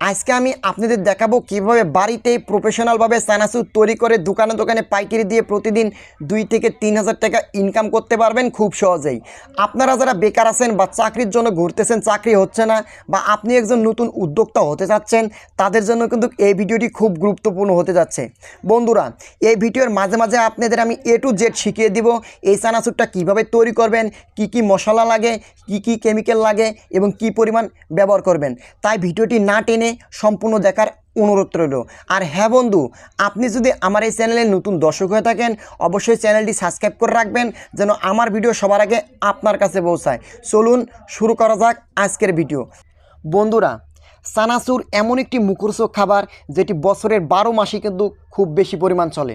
আজকে আমি আপনাদের দেখাবো কীভাবে বাড়িতেই প্রফেশনালভাবে চানাচুর তৈরি করে দোকানে দোকানে পাইকারি দিয়ে প্রতিদিন দুই থেকে তিন হাজার টাকা ইনকাম করতে পারবেন খুব সহজেই। আপনারা যারা বেকার আছেন বা চাকরির জন্য ঘুরতেছেন, চাকরি হচ্ছে না বা আপনি একজন নতুন উদ্যোক্তা হতে যাচ্ছেন তাদের জন্য কিন্তু এই ভিডিওটি খুব গুরুত্বপূর্ণ হতে যাচ্ছে। বন্ধুরা, এই ভিডিওর মাঝে মাঝে আপনাদের আমি এ টু জেড শিখিয়ে দিব এই চানাচুরটা কীভাবে তৈরি করবেন, কি কি মশলা লাগে, কি কি কেমিক্যাল লাগে এবং কি পরিমাণ ব্যবহার করবেন। তাই ভিডিওটি না টেনে সম্পূর্ণ দেখার অনুরোধ রইল। আর হ্যাঁ বন্ধু, আপনি যদি আমার এই চ্যানেলে নতুন দর্শক হয়ে থাকেন, অবশ্যই চ্যানেলটি সাবস্ক্রাইব করে রাখবেন যেন আমার ভিডিও সবার আগে আপনার কাছে পৌঁছায়। চলুন শুরু করা যাক আজকের ভিডিও। বন্ধুরা, সানাসুর এমন একটি মুখরোচক খাবার যেটি বছরের বারো মাসে কিন্তু খুব বেশি পরিমাণ চলে।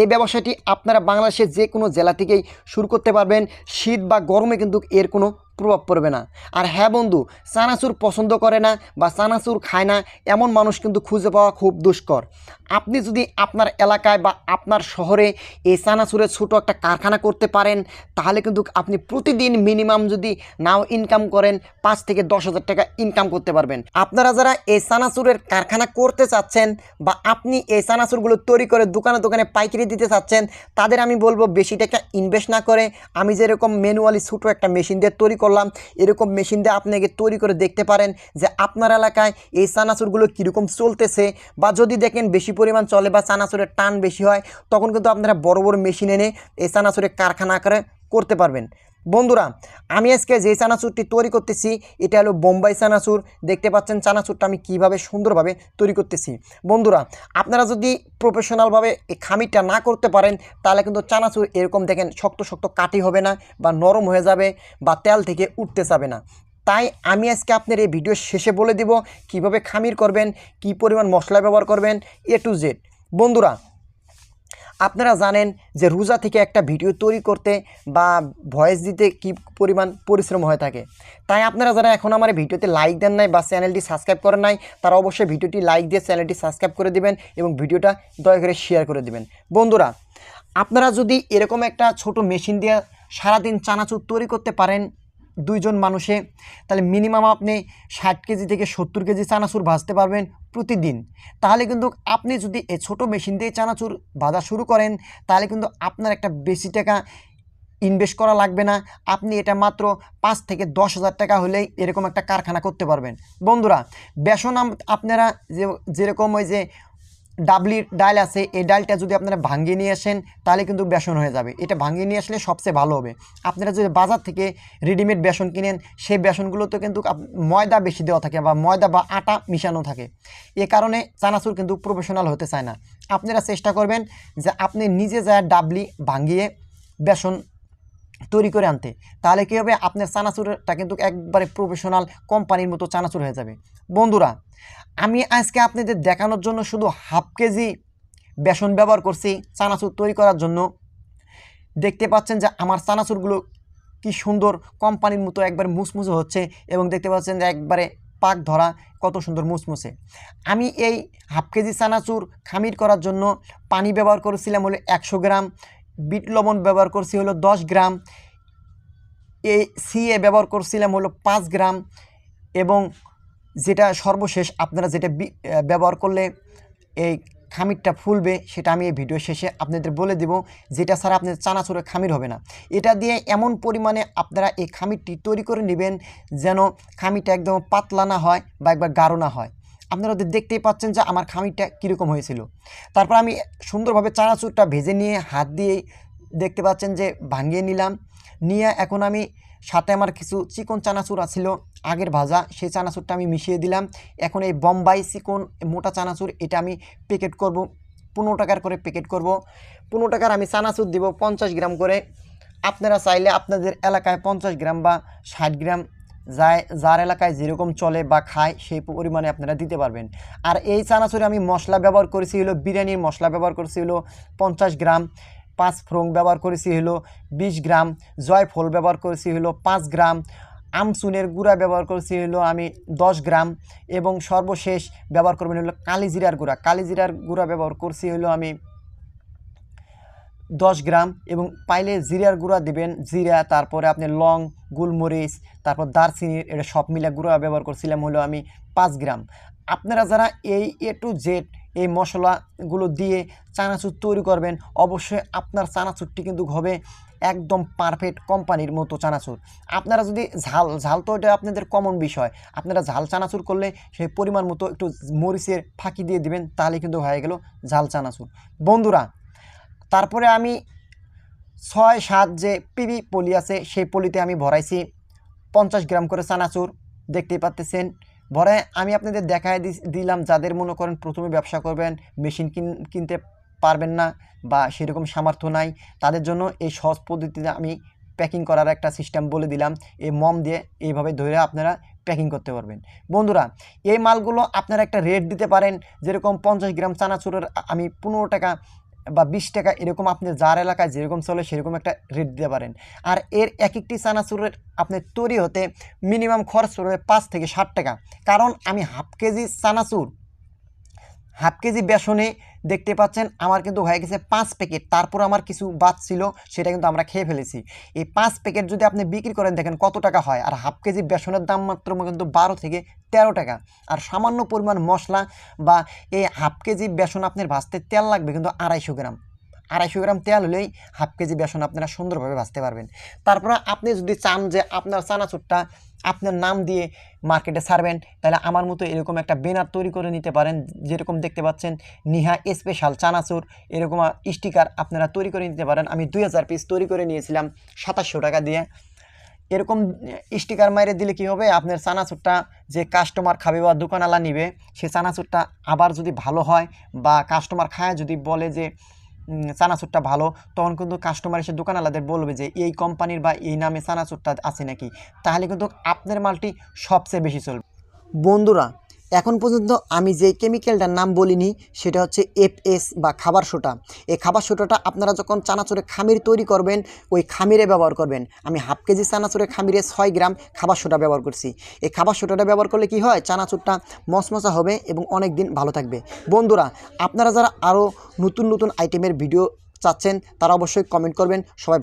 এই ব্যবসাটি আপনারা বাংলাদেশের যে কোনো জেলা থেকেই শুরু করতে পারবেন। শীত বা গরমে কিন্তু এর কোনো প্রভাব পড়বে না। আর হ্যাঁ বন্ধু, চানাচুর পছন্দ করে না বা চানাচুর খায় না, এমন মানুষ কিন্তু খুঁজে পাওয়া খুব দুষ্কর। আপনি যদি আপনার এলাকায় বা আপনার শহরে এই চানাচুরের ছোটো একটা কারখানা করতে পারেন, তাহলে কিন্তু আপনি প্রতিদিন মিনিমাম যদি নাও ইনকাম করেন, পাঁচ থেকে দশ হাজার টাকা ইনকাম করতে পারবেন। আপনারা যারা এই চানাচুরের কারখানা করতে চাচ্ছেন বা আপনি এই চানাচুরগুলো তৈরি করে দোকানে দোকানে পাইকারি দিতে চাচ্ছেন, তাদের আমি বলব বেশি টাকা ইনভেস্ট না করে, আমি যেরকম ম্যানুয়ালি ছোটো একটা মেশিন দিয়ে তৈরি করলাম, এরকম মেশিন দিয়ে আপনাকে তৈরি করে দেখতে পারেন যে আপনার এলাকায় এই চানাচুরগুলো কীরকম চলতেছে বা যদি দেখেন বেশি পরিমাণ চলে বা চানাচুরের টান বেশি হয়, তখন কিন্তু আপনারা বড় বড় মেশিন এনে এই চানাচুরের কারখানা আকারে করতে পারবেন। বন্ধুরা, আমি আজকে যে চানাচুরটি তৈরি করতেছি, এটা হলো বোম্বাই চানাচুর। দেখতে পাচ্ছেন চানাচুরটা আমি কীভাবে সুন্দরভাবে তৈরি করতেছি। বন্ধুরা, আপনারা যদি প্রফেশনালভাবে এই খামিরটা না করতে পারেন, তাহলে কিন্তু চানাচুর এরকম দেখেন শক্ত শক্ত কাটি হবে না বা নরম হয়ে যাবে বা তেল থেকে উঠতে যাবে না। তাই আমি আজকে আপনার এই ভিডিও শেষে বলে দিব কীভাবে খামির করবেন, কি পরিমাণ মশলা ব্যবহার করবেন, এ টু জেড। বন্ধুরা আপনারা জানেন যে রোজা থেকে একটা ভিডিও তৈরি করতে বা ভয়েস দিতে কি পরিমাণ পরিশ্রম হয়ে থাকে। তাই আপনারা যারা এখন আমার ভিডিওতে লাইক দেন নাই বা চ্যানেলটি সাবস্ক্রাইব করেন নাই, তারা অবশ্যই ভিডিওটি লাইক দিয়ে চ্যানেলটি সাবস্ক্রাইব করে দিবেন এবং ভিডিওটা দয়া করে শেয়ার করে দিবেন। বন্ধুরা, আপনারা যদি এরকম একটা ছোট মেশিন দিয়ে সারাদিন চানাচুর তৈরি করতে পারেন দুইজন মানুষে, তাহলে মিনিমাম আপনি ষাট কেজি থেকে সত্তর কেজি চানাচুর ভাজতে পারবেন প্রতিদিন। তাহলে কিন্তু আপনি যদি এই ছোটো মেশিন দিয়ে চানাচুর ভাজা শুরু করেন, তাহলে কিন্তু আপনার একটা বেশি টাকা ইনভেস্ট করা লাগবে না। আপনি এটা মাত্র পাঁচ থেকে দশ হাজার টাকা হলেই এরকম একটা কারখানা করতে পারবেন। বন্ধুরা, বেসন আপনারা যে যেরকম ওই যে ডাবলির ডাল আছে, এই ডালটা যদি আপনারা ভাঙিয়ে নিয়ে আসেন, তাহলে কিন্তু বেসন হয়ে যাবে। এটা ভাঙিয়ে নিয়ে আসলে সবচেয়ে ভালো হবে। আপনারা যদি বাজার থেকে রেডিমেড বেসন কিনেন, সেই বেসনগুলোতে কিন্তু আপ- ময়দা বেশি দেওয়া থাকে বা ময়দা বা আটা মিশানো থাকে। এ কারণে চানাচুর কিন্তু প্রফেশনাল হতে চায় না। আপনারা চেষ্টা করবেন যে আপনি নিজে যা ডাবলি ভাঙিয়ে বেসন তৈরি করে আনতে, তাহলে কী হবে? আপনার চানাচুরটা কিন্তু একবারে প্রফেশনাল কোম্পানির মতো চানাচুর হয়ে যাবে। বন্ধুরা, আমি আজকে আপনাদের দেখানোর জন্য শুধু হাফ কেজি বেসন ব্যবহার করছি চানাচুর তৈরি করার জন্য। দেখতে পাচ্ছেন যে আমার চানাচুরগুলো কি সুন্দর কোম্পানির মতো একবার মুসমুসে হচ্ছে এবং দেখতে পাচ্ছেন যে একবারে পাক ধরা কত সুন্দর মুসমুসে আমি এই হাফ কেজি চানাচুর খামির করার জন্য পানি ব্যবহার করেছিলাম হলো একশো গ্রাম বিট লবণ ব্যবহার করছি হলো দশ গ্রাম। এই সিএ ব্যবহার করছিলাম হলো পাঁচ গ্রাম এবং যেটা সর্বশেষ আপনারা যেটা ব্যবহার করলে এই খামিরটা ফুলবে সেটা আমি এই ভিডিও শেষে আপনাদের বলে দেব, যেটা ছাড়া আপনাদের চানাচুরে খামির হবে না। এটা দিয়ে এমন পরিমাণে আপনারা এই খামিরটি তৈরি করে নেবেন যেন খামিরটা একদম পাতলা না হয় বা একবার গাঢ় না হয়। আপনারা দেখতেই পাচ্ছেন যে আমার খামিরটা কীরকম হয়েছিল। তারপর আমি সুন্দরভাবে চানাচুরটা ভেজে নিয়ে হাত দিয়ে দেখতে পাচ্ছেন যে ভাঙিয়ে নিলাম। নিয়ে এখন আমি সাথে আমার কিছু চিকন চানাচুর আছিল, আগের ভাজা, সেই চানাচুরটা আমি মিশিয়ে দিলাম। এখন এই বম্বাই চিকন মোটা চানাচুর, এটা আমি প্যাকেট করব, পনেরো টাকার করে প্যাকেট করব। পনেরো টাকার আমি চানাচুর দিব পঞ্চাশ গ্রাম করে। আপনারা চাইলে আপনাদের এলাকায় পঞ্চাশ গ্রাম বা ষাট গ্রাম যায় যার এলাকায় যেরকম চলে বা খায়, সেই পরিমাণে আপনারা দিতে পারবেন। আর এই চানাচুরে আমি মশলা ব্যবহার করেছি হলো বিরিয়ানির মশলা ব্যবহার করেছি হলো পঞ্চাশ গ্রাম, পাঁচ ফ্রং ব্যবহার করেছি হলো বিশ গ্রাম, জয়ফল ব্যবহার করেছি হলো পাঁচ গ্রাম, আমচুনের গুঁড়া ব্যবহার করেছি হলো আমি দশ গ্রাম এবং সর্বশেষ ব্যবহার করবেন হলো কালিজিরার গুঁড়া। কালিজিরার গুঁড়া ব্যবহার করছি হলো আমি দশ গ্রাম এবং পাইলে জিরার গুঁড়া দিবেন। জিরা, তারপরে আপনি লং, গোলমরিচ, তারপর দারচিনির এটা সব মিলে গুঁড়া ব্যবহার করছিলাম হলো আমি পাঁচ গ্রাম। আপনারা যারা এই এ টু জেড এই মশলাগুলো দিয়ে চানাচুর তৈরি করবেন, অবশ্যই আপনার চানাচুরটি কিন্তু হবে একদম পারফেক্ট কোম্পানির মতো চানাচুর। আপনারা যদি ঝাল ঝাল তো এটা আপনাদের কমন বিষয়। আপনারা ঝাল চানাচুর করলে সেই পরিমাণ মতো একটু মরিচের ফাঁকি দিয়ে দিবেন, তাহলে কিন্তু হয়ে গেল ঝাল চানাচুর। বন্ধুরা তারপরে আমি ছয় সাত যে পিবি পলি আছে, সেই পলিতে আমি ভরাইছি পঞ্চাশ গ্রাম করে চানাচুর। দেখতেই পাচ্তেছেন, ভরে আমি আপনাদের দেখায় দিলাম যাদের মনে করেন প্রথমে ব্যবসা করবেন, মেশিন কিন- কিনতে পারবেন না বা সেরকম সামর্থ্য নাই, তাদের জন্য এই সহজ পদ্ধতিতে আমি প্যাকিং করার একটা সিস্টেম বলে দিলাম। এই মম দিয়ে এইভাবে ধরে আপনারা প্যাকিং করতে পারবেন। বন্ধুরা, এই মালগুলো আপনারা একটা রেট দিতে পারেন, যেরকম পঞ্চাশ গ্রাম চানাচুরের আমি পনেরো টাকা বা বিশ টাকা এরকম আপনি যার এলাকায় যেরকম চলে সেরকম একটা রেট দিতে পারেন। আর এর এক একটি চানাচুরের আপনি তৈরি হতে মিনিমাম খরচ পড়বে পাঁচ থেকে ষাট টাকা। কারণ আমি হাফ কেজি চানাচুর হাফ কেজি বেসনে দেখতে পাচ্ছেন, আমার কিন্তু হয়ে গেছে পাঁচ প্যাকেট তারপর আমার কিছু বাদ ছিল, সেটা কিন্তু আমরা খেয়ে ফেলেছি। এই পাঁচ প্যাকেট যদি আপনি বিক্রি করেন, দেখেন কত টাকা হয়। আর হাফ কেজি বেসনের দাম মাত্র কিন্তু বারো থেকে তেরো টাকা। আর সামান্য পরিমাণ মশলা বা এই হাফ কেজি বেসন আপনার ভাজতে তেল লাগবে কিন্তু আড়াইশো গ্রাম। আড়াইশো গ্রাম তেল হলেই হাফ কেজি বেসন আপনারা সুন্দরভাবে ভাজতে পারবেন। তারপর আপনি যদি চান যে আপনার চানাচুরটা আপনার নাম দিয়ে মার্কেটে ছাড়বেন, তাহলে আমার মতো এরকম একটা ব্যানার তৈরি করে নিতে পারেন, যেরকম দেখতে পাচ্ছেন নিহা স্পেশাল চানাচুর, এরকম স্টিকার আপনারা তৈরি করে নিতে পারেন। আমি দুই হাজার পিস তৈরি করে নিয়েছিলাম সাতাশশো টাকা দিয়ে। এরকম স্টিকার মাইরে দিলে কি হবে? আপনার চানাচুরটা যে কাস্টমার খাবে বা দোকানওয়ালা নিবে, সে চানাচুরটা আবার যদি ভালো হয় বা কাস্টমার খায় যদি বলে যে চানাচুরটা ভালো, তখন কিন্তু কাস্টমার এসে দোকানওয়ালাদের বলবে যে, এই কোম্পানির বা এই নামে চানাচুরটা আছে নাকি? তাহলে কিন্তু আপনার মালটি সবচেয়ে বেশি চলবে। বন্ধুরা এখন পর্যন্ত আমি যে কেমিক্যালটার নাম বলিনি, সেটা হচ্ছে এফএস বা খাবার সোটা এই খাবার সোটাটা আপনারা যখন চানাচুরে খামির তৈরি করবেন, ওই খামিরে ব্যবহার করবেন। আমি হাফ কেজি চানাচুরে খামিরে ছয় গ্রাম খাবার সোটা ব্যবহার করছি। এই খাবার সোটাটা ব্যবহার করলে কি হয়? চানাচুরটা মচমচা হবে এবং অনেক দিন ভালো থাকবে। বন্ধুরা, আপনারা যারা আরও নতুন নতুন আইটেমের ভিডিও চাচ্ছেন, তারা অবশ্যই কমেন্ট করবেন। সবাই